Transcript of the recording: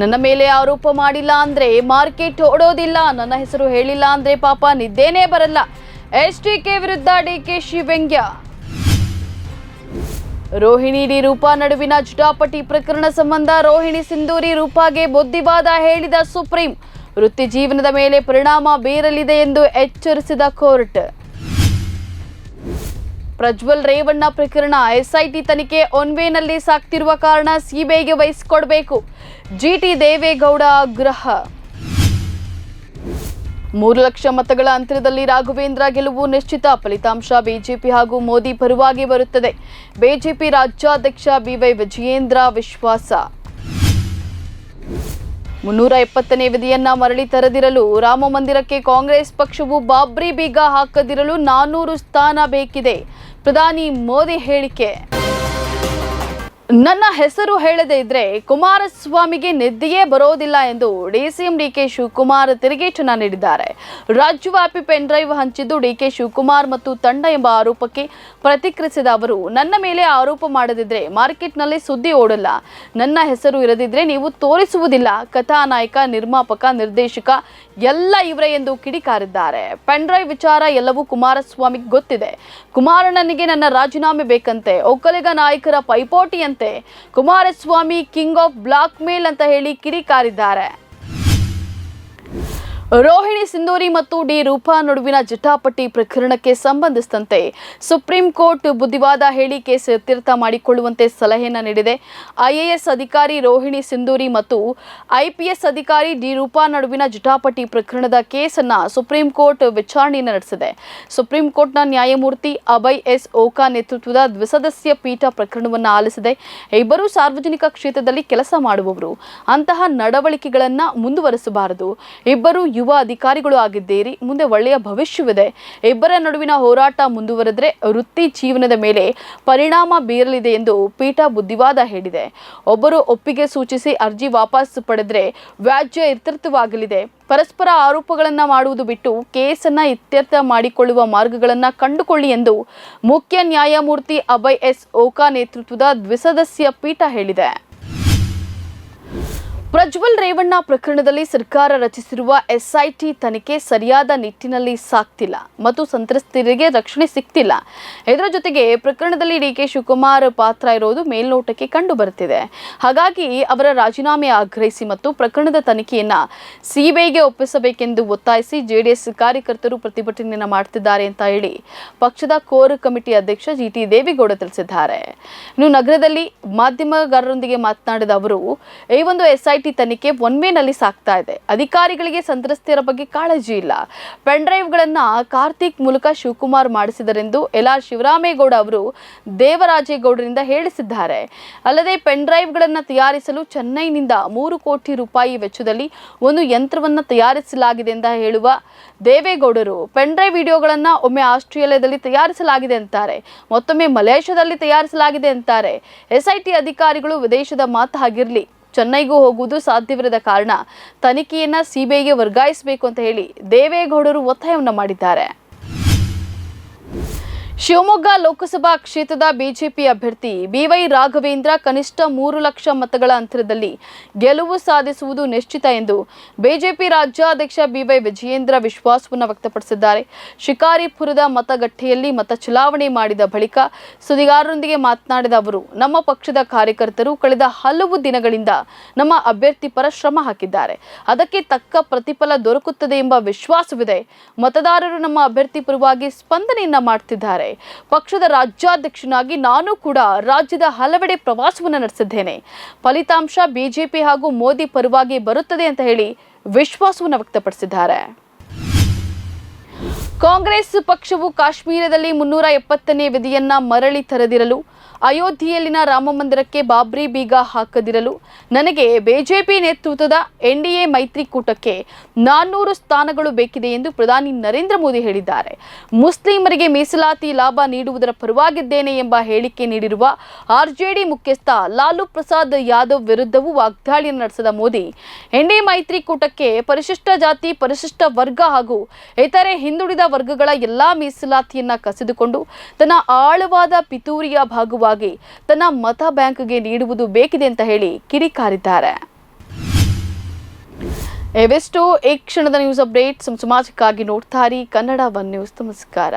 ನನ್ನ ಮೇಲೆ ಆರೋಪ ಮಾಡಿಲ್ಲ ಅಂದ್ರೆ ಮಾರ್ಕೆಟ್ ಓಡೋದಿಲ್ಲ, ನನ್ನ ಹೆಸರು ಹೇಳಿಲ್ಲ ಅಂದ್ರೆ ಪಾಪ ನಿದ್ದೇನೇ ಬರಲ್ಲ. ಎಸ್ ಕೆ ವಿರುದ್ಧ ಡಿ ಕೆ ವ್ಯಂಗ್ಯ ರೋಹಿಣಿ ಡಿ ರೂಪಾ ನಡುವಿನ ಜುಟಾಪಟಿ ಪ್ರಕರಣ ಸಂಬಂಧ ರೋಹಿಣಿ ಸಿಂಧೂರಿ ರೂಪಾಗೆ ಬುದ್ಧಿವಾದ ಹೇಳಿದ ಸುಪ್ರೀಂ. ವೃತ್ತಿ ಜೀವನದ ಮೇಲೆ ಪರಿಣಾಮ ಬೀರಲಿದೆ ಎಂದು ಎಚ್ಚರಿಸಿದ ಕೋರ್ಟ್. ಪ್ರಜ್ವಲ್ ರೇವಣ್ಣ ಪ್ರಕರಣ ಎಸ್ಐಟಿ ತನಿಖೆ ಒನ್ವೇನಲ್ಲಿ ಸಾಕ್ತಿರುವ ಕಾರಣ ಸಿಬಿಐಗೆ ವಹಿಸಿಕೊಡಬೇಕು. ಜಿಟಿ ದೇವೇಗೌಡ ಆಗ್ರಹ. ಮೂರು ಲಕ್ಷ ಮತಗಳ ಅಂತರದಲ್ಲಿ ರಾಘವೇಂದ್ರ ಗೆಲುವು ನಿಶ್ಚಿತ. ಫಲಿತಾಂಶ ಬಿಜೆಪಿ ಹಾಗೂ ಮೋದಿ ಪರವಾಗಿ ಬರುತ್ತದೆ. ಬಿಜೆಪಿ ರಾಜ್ಯಾಧ್ಯಕ್ಷ ಬಿವೈ ವಿಜಯೇಂದ್ರ ವಿಶ್ವಾಸ. ಮುನ್ನೂರ ಎಪ್ಪತ್ತನೇ ವಿಧಿಯನ್ನ ಮರಳಿ ತರದಿರಲು ರಾಮ ಮಂದಿರಕ್ಕೆ ಕಾಂಗ್ರೆಸ್ ಪಕ್ಷವು ಬಾಬ್ರಿ ಬೀಗ ಹಾಕದಿರಲು ನಾನ್ನೂರು ಸ್ಥಾನ ಬೇಕಿದೆ. ಪ್ರಧಾನಿ ಮೋದಿ ಹೇಳಿಕೆ. ನನ್ನ ಹೆಸರು ಹೇಳದೇ ಇದ್ರೆ ಕುಮಾರಸ್ವಾಮಿಗೆ ನಿದ್ದೆಯೇ ಬರೋದಿಲ್ಲ ಎಂದು ಡಿಸಿಎಂ ಡಿಕೆ ಶಿವಕುಮಾರ್ ತಿರುಗೇಟನ್ನ ನೀಡಿದ್ದಾರೆ. ರಾಜ್ಯವ್ಯಾಪಿ ಪೆನ್ ಡ್ರೈವ್ ಹಂಚಿದ್ದು ಡಿಕೆ ಶಿವಕುಮಾರ್ ಮತ್ತು ತಂಡ ಎಂಬ ಆರೋಪಕ್ಕೆ ಪ್ರತಿಕ್ರಿಯಿಸಿದ ಅವರು, ನನ್ನ ಮೇಲೆ ಆರೋಪ ಮಾಡದಿದ್ರೆ ಮಾರ್ಕೆಟ್ನಲ್ಲಿ ಸುದ್ದಿ ಓಡಲ್ಲ. ನನ್ನ ಹೆಸರು ಇರದಿದ್ರೆ ನೀವು ತೋರಿಸುವುದಿಲ್ಲ. ಕಥಾನಾಯಕ, ನಿರ್ಮಾಪಕ, ನಿರ್ದೇಶಕ ಎಲ್ಲ ಇವರೇ ಎಂದು ಕಿಡಿಕಾರಿದ್ದಾರೆ. ಪೆನ್ ಡ್ರೈವ್ ವಿಚಾರ ಎಲ್ಲವೂ ಕುಮಾರಸ್ವಾಮಿಗೆ ಗೊತ್ತಿದೆ. ಕುಮಾರಣ್ಣನಿಗೆ ನನ್ನ ರಾಜೀನಾಮೆ ಬೇಕಂತೆ. ಒಕ್ಕಲಿಗ ನಾಯಕರ Kumaraswamy king of blackmail ಅಂತ ಹೇಳಿ ಕಿಡಿಕಾರಿದ್ದಾರೆ ರೋಹಿಣಿ ಸಿಂಧೂರಿ ಮತ್ತು ಡಿ ರೂಪಾ ನಡುವಿನ ಜಟಾಪಟಿ ಪ್ರಕರಣಕ್ಕೆ ಸಂಬಂಧಿಸಿದಂತೆ ಸುಪ್ರೀಂ ಕೋರ್ಟ್ ಬುದ್ಧಿವಾದ ಹೇಳಿ ಕೇಸ್ ಇತ್ಯರ್ಥ ಮಾಡಿಕೊಳ್ಳುವಂತೆ ಸಲಹೆಯನ್ನು ನೀಡಿದೆ. ಐಎಎಸ್ ಅಧಿಕಾರಿ ರೋಹಿಣಿ ಸಿಂಧೂರಿ ಮತ್ತು ಐಪಿಎಸ್ ಅಧಿಕಾರಿ ಡಿ ರೂಪಾ ನಡುವಿನ ಜಟಾಪಟಿ ಪ್ರಕರಣದ ಕೇಸನ್ನು ಸುಪ್ರೀಂ ಕೋರ್ಟ್ ವಿಚಾರಣೆಯನ್ನು ನಡೆಸಿದೆ. ಸುಪ್ರೀಂ ಕೋರ್ಟ್ನ ನ್ಯಾಯಮೂರ್ತಿ ಅಭಯ್ ಎಸ್ ಓಕಾ ನೇತೃತ್ವದ ದ್ವಿಸದಸ್ಯ ಪೀಠ ಪ್ರಕರಣವನ್ನು ಆಲಿಸಿದೆ. ಇಬ್ಬರೂ ಸಾರ್ವಜನಿಕ ಕ್ಷೇತ್ರದಲ್ಲಿ ಕೆಲಸ ಮಾಡುವವರು. ಅಂತಹ ನಡವಳಿಕೆಗಳನ್ನು ಮುಂದುವರಿಸಬಾರದು. ಇಬ್ಬರು ಯುವ ಅಧಿಕಾರಿಗಳು ಆಗಿದ್ದೀರಿ, ಮುಂದೆ ಒಳ್ಳೆಯ ಭವಿಷ್ಯವಿದೆ. ಇಬ್ಬರ ನಡುವಿನ ಹೋರಾಟ ಮುಂದುವರೆದ್ರೆ ವೃತ್ತಿ ಜೀವನದ ಮೇಲೆ ಪರಿಣಾಮ ಬೀರಲಿದೆ ಎಂದು ಪೀಠ ಬುದ್ಧಿವಾದ ಹೇಳಿದೆ. ಒಬ್ಬರು ಒಪ್ಪಿಗೆ ಸೂಚಿಸಿ ಅರ್ಜಿ ವಾಪಸ್ ಪಡೆದ್ರೆ ವ್ಯಾಜ್ಯ ಇತ್ಯರ್ಥವಾಗಲಿದೆ. ಪರಸ್ಪರ ಆರೋಪಗಳನ್ನು ಮಾಡುವುದು ಬಿಟ್ಟು ಕೇಸನ್ನ ಇತ್ಯರ್ಥ ಮಾಡಿಕೊಳ್ಳುವ ಮಾರ್ಗಗಳನ್ನು ಕಂಡುಕೊಳ್ಳಿ ಎಂದು ಮುಖ್ಯ ನ್ಯಾಯಮೂರ್ತಿ ಅಭಯ್ ಎಸ್ ಓಕಾ ನೇತೃತ್ವದ ದ್ವಿಸದಸ್ಯ ಪೀಠ ಹೇಳಿದೆ. ಪ್ರಜ್ವಲ್ ರೇವಣ್ಣ ಪ್ರಕರಣದಲ್ಲಿ ಸರ್ಕಾರ ರಚಿಸಿರುವ ಎಸ್ಐಟಿ ತನಿಖೆ ಸರಿಯಾದ ನಿಟ್ಟಿನಲ್ಲಿ ಸಾಕ್ತಿಲ್ಲ ಮತ್ತು ಸಂತ್ರಸ್ತರಿಗೆ ರಕ್ಷಣೆ ಸಿಗ್ತಿಲ್ಲ ಇದರ ಜೊತೆಗೆ ಪ್ರಕರಣದಲ್ಲಿ ಡಿಕೆ ಶಿವಕುಮಾರ್ ಪಾತ್ರ ಇರೋದು ಮೇಲ್ನೋಟಕ್ಕೆ ಕಂಡು ಬರುತ್ತಿದೆ ಹಾಗಾಗಿ ಅವರ ರಾಜೀನಾಮೆ ಆಗ್ರಹಿಸಿ ಮತ್ತು ಪ್ರಕರಣದ ತನಿಖೆಯನ್ನ ಸಿಬಿಐಗೆ ಒಪ್ಪಿಸಬೇಕೆಂದು ಒತ್ತಾಯಿಸಿ ಜೆಡಿಎಸ್ ಕಾರ್ಯಕರ್ತರು ಪ್ರತಿಭಟನೆಯನ್ನು ಮಾಡ್ತಿದ್ದಾರೆ ಅಂತ ಹೇಳಿ ಪಕ್ಷದ ಕೋರ್ ಕಮಿಟಿ ಅಧ್ಯಕ್ಷ ಜಿ ಟಿ ದೇವೇಗೌಡ ತಿಳಿಸಿದ್ದಾರೆ. ಇನ್ನು ನಗರದಲ್ಲಿ ಮಾಧ್ಯಮಗಾರರೊಂದಿಗೆ ಮಾತನಾಡಿದ ಅವರು, ಈ ಒಂದು ಎಸ್ಐಟಿ ತನಿಖೆ ಒನ್ ವೇನಲ್ಲಿ ಸಾಗ್ತಾ ಇದೆ. ಅಧಿಕಾರಿಗಳಿಗೆ ಸಂತ್ರಸ್ತೆಯರ ಬಗ್ಗೆ ಕಾಳಜಿ ಇಲ್ಲ. ಪೆನ್ ಡ್ರೈವ್ಗಳನ್ನ ಕಾರ್ತಿಕ್ ಮೂಲಕ ಶಿವಕುಮಾರ್ ಮಾಡಿಸಿದರೆಂದು ಎಲ್ ಆರ್ ಶಿವರಾಮೇಗೌಡ ಅವರು ದೇವರಾಜೇಗೌಡರಿಂದ ಹೇಳಿಸಿದ್ದಾರೆ. ಅಲ್ಲದೆ ಪೆನ್ ಡ್ರೈವ್ಗಳನ್ನು ತಯಾರಿಸಲು ಚೆನ್ನೈನಿಂದ ಮೂರು ಕೋಟಿ ರೂಪಾಯಿ ವೆಚ್ಚದಲ್ಲಿ ಒಂದು ಯಂತ್ರವನ್ನು ತಯಾರಿಸಲಾಗಿದೆ ಅಂತ ಹೇಳುವ ದೇವೇಗೌಡರು ಪೆನ್ ಡ್ರೈವ್ ವಿಡಿಯೋಗಳನ್ನು ಒಮ್ಮೆ ಆಸ್ಟ್ರೇಲಿಯಾದಲ್ಲಿ ತಯಾರಿಸಲಾಗಿದೆ ಅಂತಾರೆ. ಮತ್ತೊಮ್ಮೆ ಮಲೇಷ್ಯಾದಲ್ಲಿ ತಯಾರಿಸಲಾಗಿದೆ ಅಂತಾರೆ. ಎಸ್ಐಟಿ ಅಧಿಕಾರಿಗಳು ವಿದೇಶದ ಮಾತು ಆಗಿರಲಿ. ಚೆನ್ನೈಗೂ ಹೋಗುವುದು ಸಾಧ್ಯವಿರದ ಕಾರಣ ತನಿಖೆಯನ್ನ ಸಿಬಿಐಗೆ ವರ್ಗಾಯಿಸಬೇಕು ಅಂತ ಹೇಳಿ ದೇವೇಗೌಡರು ಒತ್ತಾಯವನ್ನ ಮಾಡಿದ್ದಾರೆ. ಶಿವಮೊಗ್ಗ ಲೋಕಸಭಾ ಕ್ಷೇತ್ರದ ಬಿಜೆಪಿ ಅಭ್ಯರ್ಥಿ ಬಿವೈ ರಾಘವೇಂದ್ರ ಕನಿಷ್ಠ ಮೂರು ಲಕ್ಷ ಮತಗಳ ಅಂತರದಲ್ಲಿ ಗೆಲುವು ಸಾಧಿಸುವುದು ನಿಶ್ಚಿತ ಎಂದು ಬಿಜೆಪಿ ರಾಜ್ಯಾಧ್ಯಕ್ಷ ಬಿವೈ ವಿಜಯೇಂದ್ರ ವಿಶ್ವಾಸವನ್ನು ವ್ಯಕ್ತಪಡಿಸಿದ್ದಾರೆ. ಶಿಕಾರಿಪುರದ ಮತಗಟ್ಟೆಯಲ್ಲಿ ಮತ ಚಲಾವಣೆ ಮಾಡಿದ ಬಳಿಕ ಸುದ್ದಿಗಾರರೊಂದಿಗೆ ಮಾತನಾಡಿದ ಅವರು, ನಮ್ಮ ಪಕ್ಷದ ಕಾರ್ಯಕರ್ತರು ಕಳೆದ ಹಲವು ದಿನಗಳಿಂದ ನಮ್ಮ ಅಭ್ಯರ್ಥಿ ಪರ ಶ್ರಮ ಹಾಕಿದ್ದಾರೆ. ಅದಕ್ಕೆ ತಕ್ಕ ಪ್ರತಿಫಲ ದೊರಕುತ್ತದೆ ಎಂಬ ವಿಶ್ವಾಸವಿದೆ. ಮತದಾರರು ನಮ್ಮ ಅಭ್ಯರ್ಥಿ ಪರವಾಗಿ ಸ್ಪಂದನೆಯನ್ನ ಮಾಡ್ತಿದ್ದಾರೆ. ಪಕ್ಷದ ರಾಜ್ಯಾಧ್ಯಕ್ಷನಾಗಿ ನಾನು ಕೂಡ ರಾಜ್ಯದ ಹಲವೆಡೆ ಪ್ರವಾಸವನ್ನು ನಡೆಸಿದ್ದೇನೆ. ಫಲಿತಾಂಶ ಬಿಜೆಪಿ ಹಾಗೂ ಮೋದಿ ಪರವಾಗಿ ಬರುತ್ತದೆ ಅಂತ ಹೇಳಿ ವಿಶ್ವಾಸವನ್ನು ವ್ಯಕ್ತಪಡಿಸಿದ್ದಾರೆ. ಕಾಂಗ್ರೆಸ್ ಪಕ್ಷವು ಕಾಶ್ಮೀರದಲ್ಲಿ ಮುನ್ನೂರ ಎಪ್ಪತ್ತನೇ ವಿಧಿಯನ್ನ ಮರಳಿ ತರದಿರಲು ಅಯೋಧ್ಯೆಯಲ್ಲಿನ ರಾಮ ಮಂದಿರಕ್ಕೆ ಬಾಬ್ರಿ ಬೀಗ ಹಾಕದಿರಲು ನನಗೆ ಬಿಜೆಪಿ ನೇತೃತ್ವದ ಎನ್ಡಿಎ ಮೈತ್ರಿಕೂಟಕ್ಕೆ ನಾನ್ನೂರು ಸ್ಥಾನಗಳು ಬೇಕಿದೆ ಎಂದು ಪ್ರಧಾನಿ ನರೇಂದ್ರ ಮೋದಿ ಹೇಳಿದ್ದಾರೆ. ಮುಸ್ಲಿಮರಿಗೆ ಮೀಸಲಾತಿ ಲಾಭ ನೀಡುವುದರ ಪರವಾಗಿದ್ದೇನೆ ಎಂಬ ಹೇಳಿಕೆ ನೀಡಿರುವ ಆರ್ಜೆಡಿ ಮುಖ್ಯಸ್ಥ ಲಾಲು ಪ್ರಸಾದ್ ಯಾದವ್ ವಿರುದ್ಧವೂ ವಾಗ್ದಾಳಿ ನಡೆಸಿದ ಮೋದಿ ಎನ್ಡಿಎ ಮೈತ್ರಿಕೂಟಕ್ಕೆ ಪರಿಶಿಷ್ಟ ಜಾತಿ, ಪರಿಶಿಷ್ಟ ವರ್ಗ ಹಾಗೂ ಇತರೆ ಹಿಂದುಳಿದ ವರ್ಗಗಳ ಎಲ್ಲಾ ಮೀಸಲಾತಿಯನ್ನ ಕಸಿದುಕೊಂಡು ತನ್ನ ಆಳವಾದ ಪಿತೂರಿಯ ಭಾಗವಾಗಿ ತನ್ನ ಮತ ಬ್ಯಾಂಕ್ಗೆ ನೀಡುವುದು ಬೇಕಿದೆ ಅಂತ ಹೇಳಿ ಕಿಡಿಕಾರಿದ್ದಾರೆ. ಇವೆಷ್ಟು ಈ ಕ್ಷಣದ ನ್ಯೂಸ್ ಅಪ್ಡೇಟ್ ಸಮಾಜಕ್ಕಾಗಿ ನೋಡ್ತಾ ಇರಿ. Kannada one news. ನಮಸ್ಕಾರ.